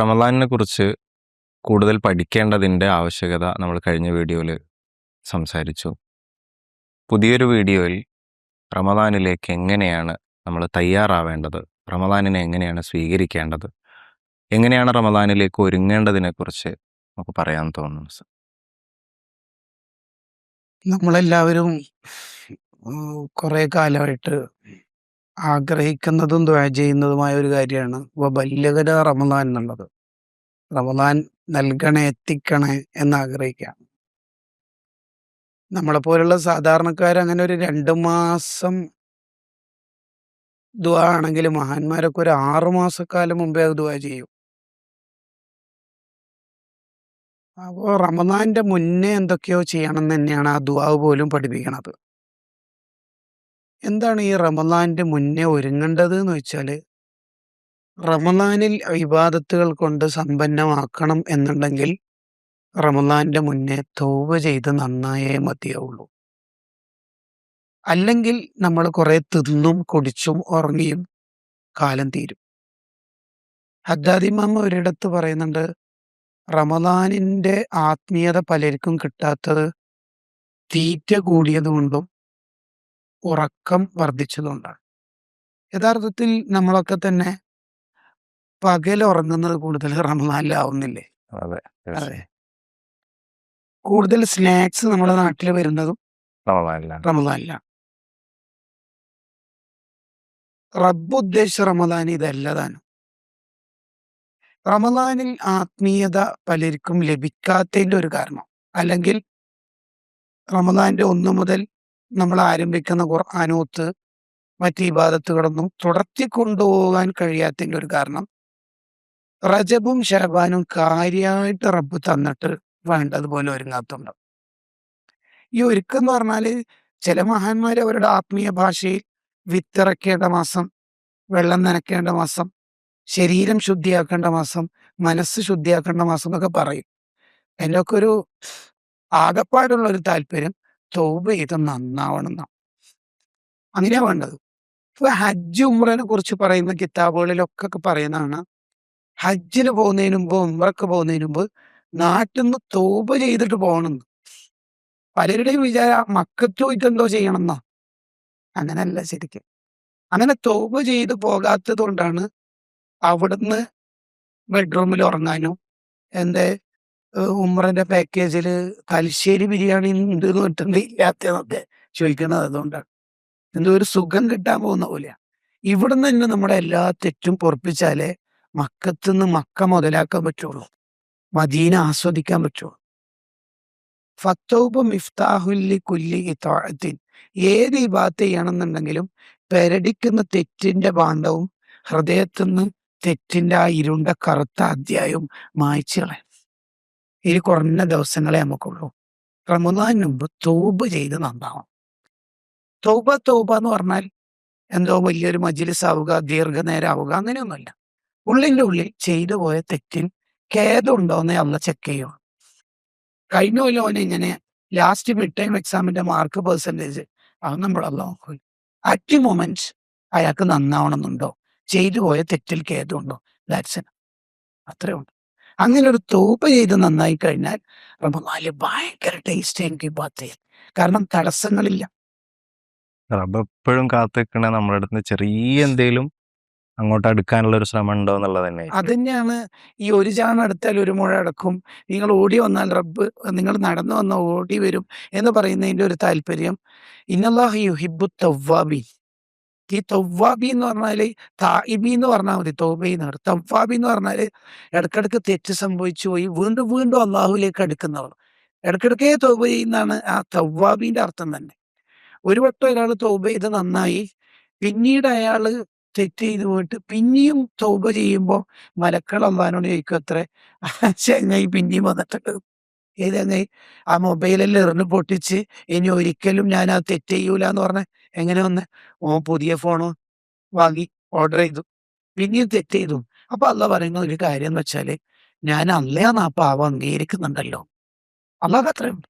റമദാനിനെ കുറിച്ച് കൂടുതൽ പഠിക്കേണ്ടതിന്റെ ആവശ്യകത നമ്മൾ കഴിഞ്ഞ വീഡിയോയിൽ സംസാരിച്ചു. പുതിയൊരു വീഡിയോയിൽ റമദാനിലേക്ക് എങ്ങനെയാണ് നമ്മൾ തയ്യാറാവേണ്ടത്? റമദാനിനെ എങ്ങനെയാണ് സ്വീകരിക്കേണ്ടത്? എങ്ങനെയാണ് റമദാനിലേക്ക് ഒരുങ്ങേണ്ടതിനെക്കുറിച്ച് നമുക്ക് പറയാൻ തോന്നുന്നു സർ. നമ്മളെല്ലാവരും കുറേ കാലമായിട്ട് ആഗ്രഹിക്കുന്നതും ദ്വാ ചെയ്യുന്നതുമായ ഒരു കാര്യമാണ്. വല്യകര റമദാൻ എന്നുള്ളത്. റമദാൻ നൽകണേ എത്തിക്കണേ എന്ന് നമ്മളെ പോലുള്ള സാധാരണക്കാർ അങ്ങനെ ഒരു രണ്ട് മാസം ദുആ ആണെങ്കിൽ മഹാന്മാരൊക്കെ ഒരു ആറു മാസക്കാലം മുമ്പേ അത് ദുആ ചെയ്യും. അപ്പോൾ റമദാന്റെ മുന്നേ എന്തൊക്കെയോ ചെയ്യണം തന്നെയാണ് ആ ദുആ പോലും പഠിപ്പിക്കണത്. എന്താണ് ഈ റമദാന്റെ മുന്നേ ഒരുങ്ങേണ്ടത് എന്ന് വെച്ചാൽ റമദാനിൽ ഇബാദത്തുകൾ കൊണ്ട് സമ്പന്നമാക്കണം എന്നുണ്ടെങ്കിൽ റമദാന്റെ മുന്നേ തൗബ ചെയ്ത് നന്നായേ മതിയാവുള്ളൂ. അല്ലെങ്കിൽ നമ്മൾ കുറെ തിന്നും കുടിച്ചും ഉറങ്ങിയും കാലം തീരും. ഹദ്ദാദിമാമ ഒരിടത്ത് പറയുന്നുണ്ട് റമദാനിന്റെ ആത്മീയത പലർക്കും കിട്ടാത്തത് തീറ്റ കൂടിയത് കൊണ്ടും ഉറക്കം വർദ്ധിച്ചതുകൊണ്ടാണ് യഥാർത്ഥത്തിൽ നമ്മളൊക്കെ തന്നെ പകൽ ഉറങ്ങുന്നത് കൂടുതൽ റമദാനിലാവുന്നില്ലേ? അതെ അതെ. കൂടുതൽ സ്നാക്സ് നമ്മുടെ നാട്ടിൽ വരുന്നതും റമദാനിലാണ്. റമദാനിലാണ്. റബ്ബ് ഉദ്ദേശിച്ച റമദാൻ ഇതല്ല താനും റമദാനിൽ ആത്മീയത പലർക്കും ലഭിക്കാത്തതിന്റെ ഒരു കാരണം. അല്ലെങ്കിൽ റമദാന്റെ ഒന്ന് മുതൽ നമ്മൾ ആരംഭിക്കുന്ന ഖുർആാനോത്ത് മറ്റ് ഇബാദത്തുകളൊന്നും തുടർത്തി കൊണ്ടുപോകാൻ കഴിയാത്തതിന്റെ ഒരു കാരണം റജബും ഷഹബാനും കാര്യമായിട്ട് റബ്ബ് തന്നിട്ട് വേണ്ടതുപോലെ ഒരുങ്ങാത്തുണ്ട്. ഈ ഒരുക്കം എന്ന് പറഞ്ഞാൽ ചില മഹാന്മാർ അവരുടെ ആത്മീയ ഭാഷയിൽ വിത്തിറക്കേണ്ട മാസം വെള്ളം നനയ്ക്കേണ്ട മാസം ശരീരം ശുദ്ധിയാക്കേണ്ട മാസം മനസ്സ് ശുദ്ധിയാക്കേണ്ട മാസം എന്നൊക്കെ പറയും. എന്നൊക്കെ ഒരു ആകപ്പാടുള്ള ഒരു താല്പര്യം. തൗബ ചെയ്ത് നന്നാവണം എന്നാണ് അങ്ങനെയാ വേണ്ടത്. ഇപ്പൊ ഹജ്ജ് ഉമ്രനെ കുറിച്ച് പറയുന്ന കിതാബുകളിലൊക്കെ പറയുന്നതാണ്. ഹജ്ജിന് പോകുന്നതിന് മുമ്പ് ഉമ്രക്ക് പോകുന്നതിന് മുമ്പ് നാട്ടിൽ നിന്ന് തോപ ചെയ്തിട്ട് പോകണം പലരുടെയും വിചാരം മക്കത്ത് പോയിട്ട് എന്തോ ചെയ്യണം എന്നാ അങ്ങനല്ല ശരിക്കും. അങ്ങനെ തൗബ ചെയ്ത് പോകാത്തത് കൊണ്ടാണ് അവിടുന്ന് ബെഡ്റൂമിൽ ഉറങ്ങാനും എന്റെ ഉമ്രന്റെ പാക്കേജിൽ തലശ്ശേരി ബിരിയാണി ഉണ്ട് എന്ന് കിട്ടുന്നത് ഇല്ലാത്തതൊക്കെ ചോദിക്കുന്നത് അതുകൊണ്ടാണ്. എന്തോ ഒരു സുഖം കിട്ടാൻ പോകുന്ന പോലെയാണ് നിന്ന് തന്നെ നമ്മുടെ എല്ലാ തെറ്റും പൊറപ്പിച്ചാലേ മക്കത്ത് നിന്ന് മക്ക മുതലാക്കാൻ പറ്റുള്ളൂ. മദീന ആസ്വദിക്കാൻ പറ്റുള്ളൂ. ഫത്തൗബ് മിഫ്താഹുല്ലി കുല്ലി ഇത്താഴത്തിൻ ഏത് ഇബാത്ത് ചെയ്യണമെന്നുണ്ടെങ്കിലും പെരടിക്കുന്ന തെറ്റിന്റെ ബാന്ധവും ഹൃദയത്തിൽ നിന്ന് തെറ്റിന്റെ ആ ഇരുണ്ട കറുത്ത അധ്യായവും മായ്ച്ചു ഇനി കുറഞ്ഞ ദിവസങ്ങളെ നമുക്കുള്ളൂ. റമദാന് മുമ്പ് തോബ് ചെയ്ത് നന്നാവണം. തോബ തോബ എന്ന് പറഞ്ഞാൽ എന്തോ വലിയൊരു മജിലിസ് ആവുക ദീർഘനേരം ആവുക അങ്ങനെയൊന്നുമല്ല. ഉള്ളിന്റെ ഉള്ളിൽ ചെയ്തു പോയ തെറ്റിൽ ഖേദമുണ്ടോയെന്ന് അന്ന് ചെക്ക് ചെയ്യുക കഴിഞ്ഞ കൊല്ലം ഇങ്ങനെ ലാസ്റ്റ് മിഡ് ടൈം എക്സാമിന്റെ മാർക്ക് പെർസെന്റേജ് അത് നമ്മളല്ല നോക്കും അറ്റ് മൊമെന്റ് അയാൾക്ക് നന്നാവണമെന്നുണ്ടോ? ചെയ്തു പോയ തെറ്റിൽ ഖേദമുണ്ടോ? ദാറ്റ്സ് അത്രേ ഉണ്ട് അങ്ങനെ ഒരു തോപ്പ് ചെയ്ത് നന്നായി കഴിഞ്ഞാൽ റമദാനിൽ ഭയങ്കര ടേസ്റ്റ് എനിക്ക് ബാത്ത് കാരണം തടസ്സങ്ങളില്ല. റബ്ബ് എപ്പോഴും കാത്തിക്കണ നമ്മുടെ അടുത്ത് ചെറിയ എന്തേലും അങ്ങോട്ട് അടുക്കാനുള്ള ഒരു ശ്രമം ഉണ്ടോ എന്നുള്ളത് തന്നെ അത് തന്നെയാണ് ഈ ഒരു ചാൺ എടുത്താൽ ഒരു മുഴ അടക്കും. നിങ്ങൾ ഓടി വന്നാൽ റബ്ബ് നിങ്ങൾ നടന്നു വന്നാൽ ഓടി വരും എന്ന് പറയുന്നതിന്റെ ഒരു താല്പര്യം. ഇന്നല്ലാഹ് യുഹിബു തവ്വാബി ഈ തവ്വാബി എന്ന് പറഞ്ഞാൽ തായിബി എന്ന് പറഞ്ഞാൽ മതി തൗബി എന്ന് പറയും തവ്വാബി എന്ന് പറഞ്ഞാൽ ഇടക്കിടക്ക് തെറ്റ് സംഭവിച്ചു പോയി വീണ്ടും വീണ്ടും അള്ളാഹുലേക്ക് അടുക്കുന്നവർ. ഇടക്കിടക്കേ തൗബ ചെയ്യുന്നതാണ് ആ തവ്വാബിന്റെ അർത്ഥം തന്നെ. ഒരു വട്ടം ഒരാൾ തൗബ ചെയ്ത് നന്നായി പിന്നീട് അയാൾ തെറ്റ് ചെയ്ത് പോയിട്ട് പിന്നെയും തൗബ ചെയ്യുമ്പോൾ മലക്കൾ അള്ളഹാനോട് ചോദിക്കും അത്ര? ചങ്ങായി പിന്നെയും വന്നിട്ടുണ്ട്. ഏത് ആ മൊബൈലിൽ എറിഞ്ഞ് പൊട്ടിച്ച് ഇനി ഒരിക്കലും ഞാൻ അത് തെറ്റ് ചെയ്യൂല എന്ന് പറഞ്ഞ എങ്ങനെ ഒന്ന് ഓ പുതിയ ഫോണ് വാങ്ങി ഓർഡർ ചെയ്തു. പിന്നെയും തെറ്റ് ചെയ്തു അപ്പൊ അല്ല പറയുന്ന ഒരു കാര്യം എന്ന് വെച്ചാൽ ഞാൻ അല്ലയാന്ന് ആ പാവം അംഗീകരിക്കുന്നുണ്ടല്ലോ. അല്ലാതെ അത്രയുണ്ട്